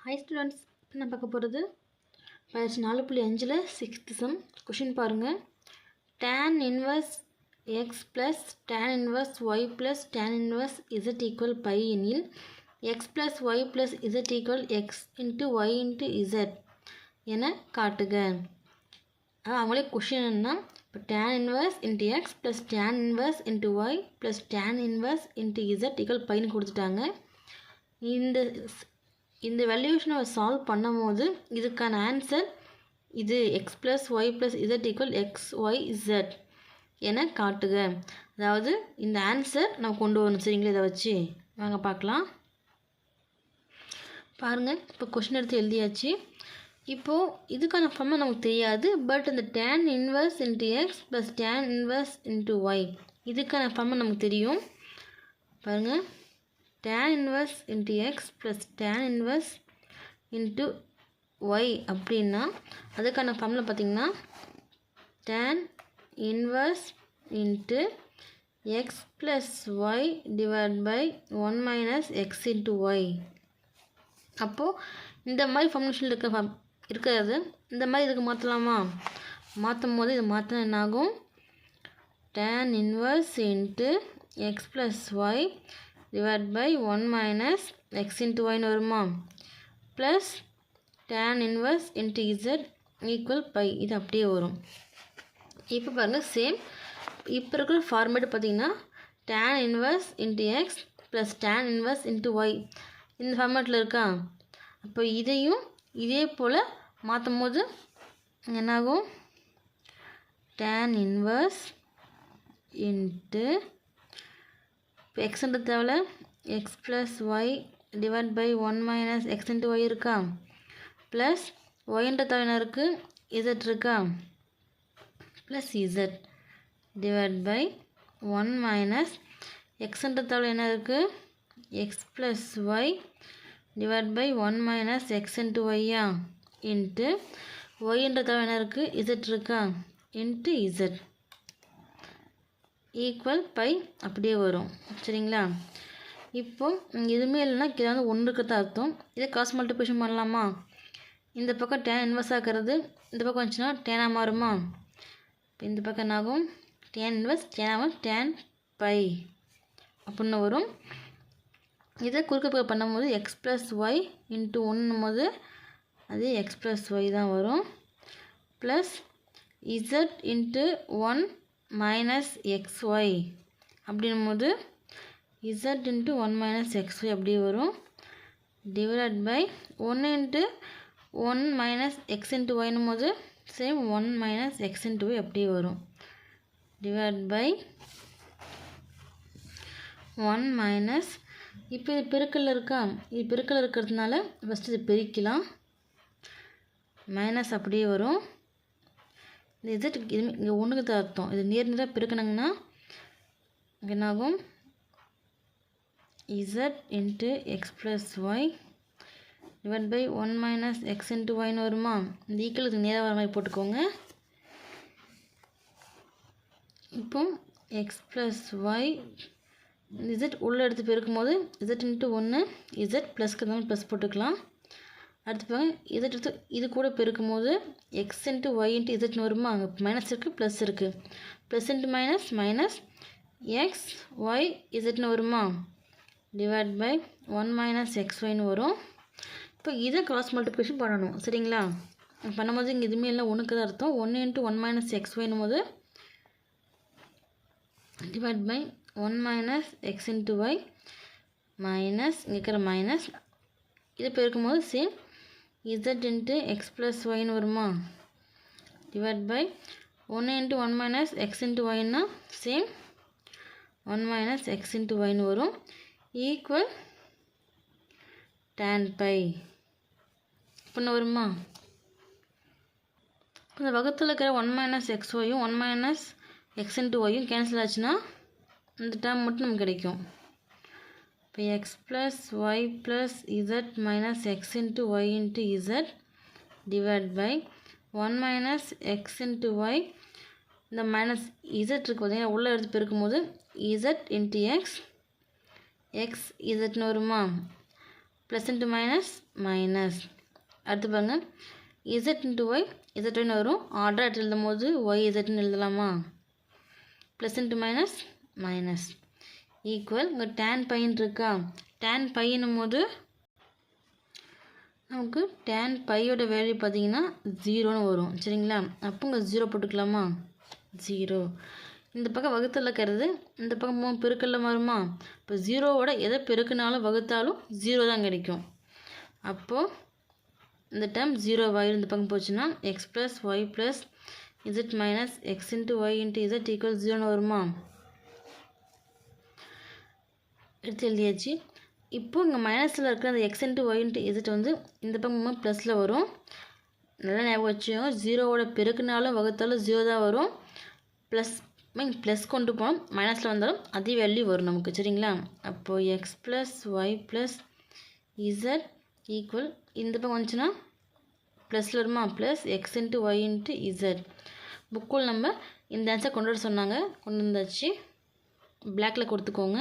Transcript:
High students இப்போ நான் பார்க்க போகிறது பயிற்சி நாலு புள்ளி அஞ்சில் சிக்ஸ்த்து சம் கொஷின் பாருங்கள் tan inverse x plus tan inverse y plus tan inverse z equal pi எனில் x plus y plus z equal x into y into z என காட்டுக. அதாவது அவங்களே கொஷின் என்ன இப்போ tan inverse into x plus tan inverse into y plus tan inverse into z equal பைன்னு கொடுத்துட்டாங்க. இந்த இந்த வேல்யூஷனை சால்வ் பண்ணும்போது இதுக்கான ஆன்சர் இது x plus y plus z equal x y z என காட்டுக. அதாவது இந்த ஆன்சர் நம்ம கொண்டு வரணும். சரிங்களா? இதை வச்சு. வாங்க பார்க்கலாம். பாருங்கள் இப்போ கொஷின் எடுத்து எழுதியாச்சு. இப்போது இதுக்கான ஃபார்மை நமக்கு தெரியாது பட் இந்த tan inverse into x plus tan inverse into y இதுக்கான ஃபார்மை நமக்கு தெரியும். பாருங்கள் tan inverse into x plus tan inverse into y அப்படின்னா அதுக்கான ஃபார்மில் பார்த்திங்கன்னா tan inverse into x plus y divide by one minus x into y அப்போது இந்த மாதிரி ஃபார்முலேஷன் இருக்க ஃபார்ம் இருக்கிறது இந்த மாதிரி இதுக்கு மாற்றலாமா மாற்றும் போது இது மாற்றினா என்னாகும்? Tan inverse into x plus y divide by one minus x into ஒய்னு வருமா plus tan inverse into z equal pi இது அப்படியே வரும். இப்போ பாருங்கள் சேம் இப்போ இருக்கிற ஃபார்மேட் பார்த்தீங்கன்னா tan inverse into x plus tan inverse into y இந்த ஃபார்மேட்டில் இருக்கா? அப்போ இதையும் இதே போல் மாற்றும் போது என்னாகும்? டேன் இன்வர்ஸ் இன்ட்டு இப்போ எக்ஸ்ன்ற தேவையில்ல x plus y divide by one minus x into y இருக்கா? ப்ளஸ் ஒய்ன்ற தேவை இருக்குது இசட் இருக்கா? Plus z divide by one minus எக்ஸ்ன்ற தேவை என்ன இருக்குது x plus y divide by one minus x into ஒய்யா into ஒய்ன்ற தவிர என்ன இருக்குது இசட் இருக்கா? இன்ட்டு இசட் ஈக்குவல் பை அப்படியே வரும். சரிங்களா? இப்போ இங்கே எதுவுமே இல்லைன்னா கீழே வந்து ஒன்று இருக்கிறது அர்த்தம். இதை காசு மல்டிப்ளிகேஷன் பண்ணலாமா? இந்த பக்கம் டேன் இன்வெர்ஸ் ஆகிறது இந்த பக்கம் வந்துச்சுன்னா டேனாக மாறுமா? இப்போ இந்த பக்கம் என்னாகும் டேன் இன்வெர்ஸ் டேனாகும் டேன் பை அப்படின்னு வரும். இதை குறுக்க பக்கம் பண்ணும்போது எக்ஸ் ப்ளஸ் ஒய் இன்ட்டு ஒன்றும் போது அது எக்ஸ் ப்ளஸ் ஒய் தான் வரும். Plus z into one minus x y அப்படின்னும் போது z into one minus x y அப்படி வரும். டிவைட் பை ஒன்று into one minus x into ஒய்னும் போது same one minus x into y அப்படி வரும். டிவைட் பை ஒன் மைனஸ் இப்போ இது பெருக்கல் இருக்கா? இது பெருக்கல் இருக்கிறதுனால ஃபஸ்ட்டு இது பிரிக்கலாம். மைனஸ் அப்படியே வரும். இந்த இசட் இது இங்கே ஒன்றுக்கு தான் அர்த்தம். இது நேர் நேராக பெருக்கணுங்கன்னா என்னாகும்? Z into x plus y divide by one minus x into ஒய்னு வருமா? இந்த ஈக்குவல் இதுக்கு நேராக வர மாதிரி போட்டுக்கோங்க. இப்போ எக்ஸ் ப்ளஸ் ஒய் இசட் உள்ளே எடுத்து பெருக்கும் போது இசட் இன்ட்டு ஒன்று இசட் ப்ளஸ்க்கு தான் ப்ளஸ் போட்டுக்கலாம். அடுத்து பாருங்க இசட் எடுத்து இது கூட பெருக்கும் போது எக்ஸ் இன்ட்டு ஒய் இன்ட்டு இசட்னு வருமா? அங்கே மைனஸ் இருக்குது ப்ளஸ் இருக்குது plus into minus minus x y இசட்னு வருமா? Divide by one minus x ஒய்னு வரும். இப்போ இதை கிராஸ் மல்டிப்ளிகேஷன் பண்ணணும் சரிங்களா? பண்ணும்போது இங்கே எதுவுமே இல்லை ஒன்றுக்கு தான் அர்த்தம். ஒன்று இன்ட்டு ஒன் மைனஸ் எக்ஸ் ஒய்னும் போது divide by one minus x into y minus இங்கே இருக்கிற மைனஸ் இதை பெருக்கும் போது same z into x plus ஒய்னு வருமா? டிவைட் பை ஒன்று into one minus x into ஒய்னா same one minus x into ஒய்னு வரும். ஈக்குவல் டேன் பை இப்படின்னு வருமா? இந்த வகுத்தில் இருக்கிற ஒன் மைனஸ் எக்ஸ் ஒய்யும் ஒன் மைனஸ் எக்ஸ் இன்ட்டு ஒயும் கேன்சல் ஆச்சுன்னா இந்த டேர்ம் மட்டும் நமக்கு கிடைக்கும். இப்போ x plus y plus z minus x into y into z divide by one minus x into y இந்த மைனஸ் இசட் இருக்குது பார்த்தீங்கன்னா உள்ளே எடுத்து பெருக்கும்போது இசட் இன்ட்டு எக்ஸ் எக்ஸ் இசட்னு வருமா? ப்ளஸ் இன்ட்டு மைனஸ் மைனஸ் அடுத்து பாருங்க. இசட் இன்ட்டு ஒய் இசட்னு வரும். ஆர்டர் எழுதும் போது ஒய் இசட்னு எழுதலாமா? Plus into minus minus equal இங்கே டேன் பையன் இருக்கா? டேன் பையனும் போது நமக்கு டேன் பையோட வேல்யூ பார்த்தீங்கன்னா ஜீரோன்னு வரும். சரிங்களா? அப்போ இங்கே ஜீரோ போட்டுக்கலாமா? ஜீரோ இந்த பக்கம் வகுத்தல் இருக்கிறது இந்த பக்கம் மூணு பெருக்கல்ல வருமா இப்போ ஜீரோவோட எதை பெருக்குனாலும் வகுத்தாலும் ஜீரோ தான் கிடைக்கும். அப்போது இந்த டேர்ம் ஜீரோ ஆயிரும் இந்த பக்கம் போச்சுன்னா x plus y plus z minus x into y into z equal ஜீரோன்னு வருமா? எடுத்து எழுதியாச்சு. இப்போ இங்கே மைனஸில் இருக்கிற அந்த x into y into z வந்து இந்த பக்கமாக ப்ளஸில் வரும். நல்லா ஞாபகம் வச்சுக்கோங்க. ஜீரோவோட பெருக்குனாலும் வகுத்தாலும் ஜீரோ தான் வரும். ப்ளஸ் மீன் ப்ளஸ் கொண்டு போனோம். மைனஸில் வந்தாலும் அதே வேல்யூ வரும் நமக்கு. சரிங்களா? அப்போது x plus y plus z equal இந்த பக்கம் வந்துச்சுன்னா ப்ளஸில் வருமா? Plus x into y into z புக்குள் நம்ம இந்த ஆன்சர் கொண்டு வர சொன்னாங்க. கொண்டு வந்தாச்சு. பிளாக்கில் கொடுத்துக்கோங்க.